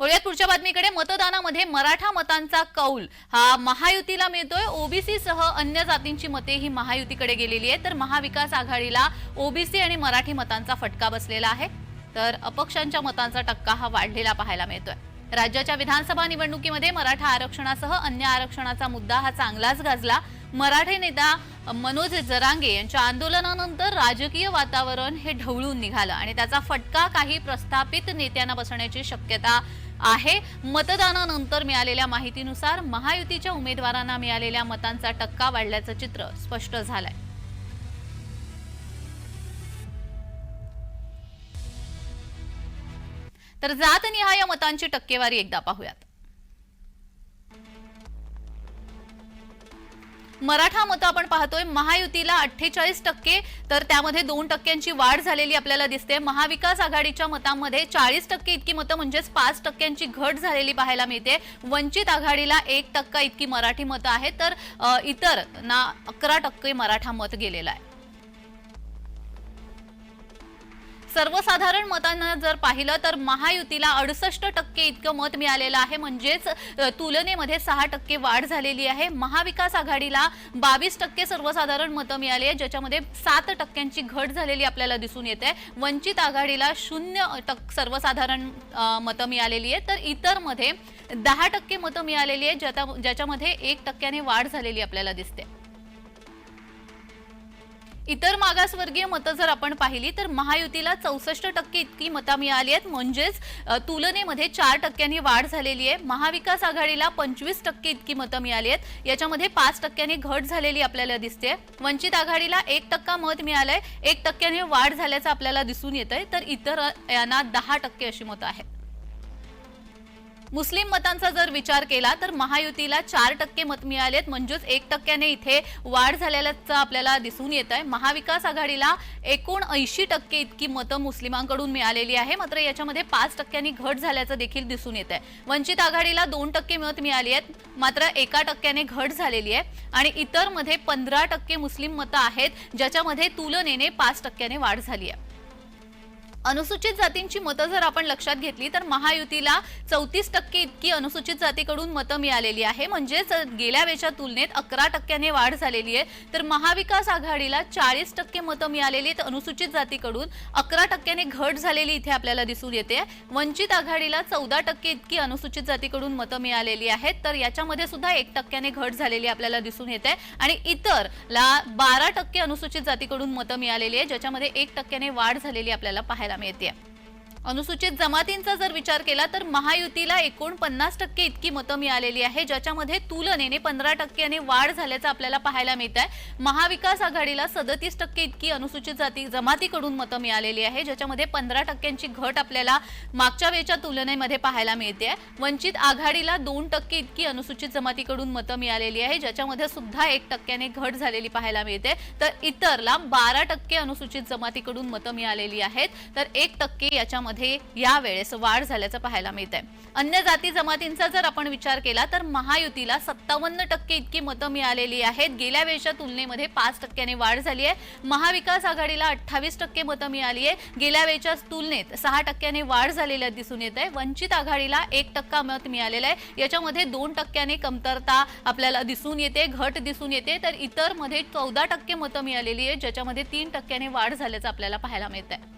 वळूयात पुढच्या बातमीकडे. मतदानामध्ये मराठा मतांचा कौल. हा महायुतीला मिळतोय. ओबीसी सह अन्य जातींची मते ही महायुतीकडे गेलेली आहे तर महाविकास आघाडीला ओबीसी आणि मराठी मतांचा फटका बसलेला आहे. तर अपक्षांच्या मतांचा टक्का हा वाढलेला पाहायला मिळतोय. राज्याच्या विधानसभा निवडणुकीमध्ये मराठा आरक्षणासह अन्य आरक्षणाचा मुद्दा हा चांगलाच गाजला. मराठे नेता मनोज जरांगे यांच्या आंदोलनानंतर राजकीय वातावरण हे ढवळून निघालं आणि त्याचा फटका काही प्रस्थापित नेत्यांना बसण्याची शक्यता आहे. मतदानानंतर मिळालेल्या माहितीनुसार महायुतीच्या उमेदवारांना मिळालेल्या मतांचा टक्का वाढल्याचं चित्र स्पष्ट झालंय. तर जातनिहाय मतांची टक्केवारी एकदा पाहूयात. मराठा मतं आपण पाहतोय. महायुतीला अठ्ठेचाळीस टक्के तर त्यामध्ये दोन टक्क्यांची वाढ झालेली आपल्याला दिसते. महाविकास आघाडीच्या मतांमध्ये चाळीस टक्के इतकी मतं म्हणजेच पाच टक्क्यांची घट झालेली पाहायला मिळते. वंचित आघाडीला एक टक्का इतकी मराठी मतं आहेत तर इतर ना अकरा टक्के मराठा मत गेलेलं आहे. सर्वसाधारण मतांना जर पाहिलं तर महायुतीला अडुसष्ट टक्के इतकं मत मिळालेलं आहे. म्हणजेच तुलनेमध्ये सहा टक्के वाढ झालेली आहे. महाविकास आघाडीला बावीस टक्के सर्वसाधारण मतं मिळाली आहे ज्याच्यामध्ये सात टक्क्यांची घट झालेली आपल्याला दिसून येते. वंचित आघाडीला शून्य टक्क सर्वसाधारण मतं मिळालेली आहे तर इतरमध्ये दहा टक्के मतं मिळालेली आहे ज्याच्या ज्याच्यामध्ये एक टक्क्याने वाढ झालेली आपल्याला दिसते. इतर मागासवर्गीय मतं जर आपण पाहिली तर महायुतीला चौसष्ट टक्के इतकी मतं मिळाली आहेत. म्हणजेच तुलनेमध्ये चार टक्क्यांनी वाढ झालेली आहे. महाविकास आघाडीला पंचवीस टक्के इतकी मतं मिळाली आहेत. याच्यामध्ये पाच टक्क्यांनी घट झालेली आपल्याला दिसते. वंचित आघाडीला एक टक्का मत मिळालंय. एक टक्क्याने वाढ झाल्याचं आपल्याला दिसून येत आहे तर इतर यांना दहा टक्के अशी मतं आहेत. मुस्लिम मतांचा जर विचार केला तर महायुतीला चार टक्के मत मिळालेत. म्हणजेच एक टक्क्याने इथे वाढ झालेल्याचं आपल्याला दिसून येत आहे महाविकास आघाडीला एकूण ऐंशी टक्के इतकी मतं मुस्लिमांकडून मिळालेली आहे. मात्र याच्यामध्ये पाच टक्क्यांनी घट झाल्याचं देखील दिसून येत आहे वंचित आघाडीला दोन टक्के मत मिळाली आहेत मात्र एका टक्क्याने घट झालेली आहे. आणि इतरमध्ये पंधरा टक्के मुस्लिम मतं आहेत ज्याच्यामध्ये तुलनेने पाच टक्क्याने वाढ झाली आहे. अनुसूचित जातींची मतं जर आपण लक्षात घेतली तर महायुतीला चौतीस टक्के इतकी अनुसूचित जातीकडून मतं मिळालेली आहे. म्हणजेच गेल्या वेळच्या तुलनेत अकरा टक्क्याने वाढ झालेली आहे. तर महाविकास आघाडीला चाळीस टक्के मतं मिळालेली आहेत अनुसूचित जातीकडून. अकरा टक्क्याने घट झालेली इथे आपल्याला दिसून येते. वंचित आघाडीला चौदा टक्के इतकी अनुसूचित जातीकडून मतं मिळालेली आहेत. तर याच्यामध्ये सुद्धा एक टक्क्याने घट झालेली आपल्याला दिसून येते. आणि इतर ला बारा टक्के अनुसूचित जातीकडून मतं मिळालेली आहे ज्याच्यामध्ये एक टक्क्याने वाढ झालेली आपल्याला पाहायला मिळते अनुसूचित जमातींचा जर विचार केला तर महायुतीला एकोणपन्नास टक्के इतकी मतं मिळालेली आहे ज्याच्यामध्ये तुलनेने पंधरा टक्क्याने वाढ झाल्याचं आपल्याला पाहायला मिळत आहे महाविकास आघाडीला सदतीस टक्के इतकी अनुसूचित जाती जमातीकडून मतं मिळालेली आहे ज्याच्यामध्ये पंधरा टक्क्यांची घट आपल्याला मागच्या वेळच्या तुलनेमध्ये पाहायला मिळते वंचित आघाडीला दोन टक्के इतकी अनुसूचित जमातीकडून मतं मिळालेली आहे ज्याच्यामध्ये सुद्धा एक टक्क्याने घट झालेली पाहायला मिळते. तर इतरला बारा टक्के अनुसूचित जमातीकडून मतं मिळालेली आहेत तर एक टक्के याच्यामध्ये यावेळेस वाढ झाल्याचं पाहायला मिळत आहे अन्य जाती जमातींचा जर आपण विचार केला तर महायुतीला सत्तावन्न टक्के इतकी मतं मिळालेली आहेत. गेल्या वेळच्या तुलनेमध्ये पाच टक्क्याने वाढ झाली आहे. महाविकास आघाडीला अठ्ठावीस टक्के मतं मिळाली आहे गेल्या वेळच्या तुलनेत सहा टक्क्याने वाढ झालेल्या दिसून येत आहे वंचित आघाडीला एक टक्का मत मिळालेलं आहे. याच्यामध्ये दोन टक्क्याने कमतरता आपल्याला दिसून येते घट दिसून येते. तर इतरमध्ये चौदा टक्के मतं मिळालेली आहे ज्याच्यामध्ये तीन टक्क्याने वाढ झाल्याचं आपल्याला पाहायला मिळत आहे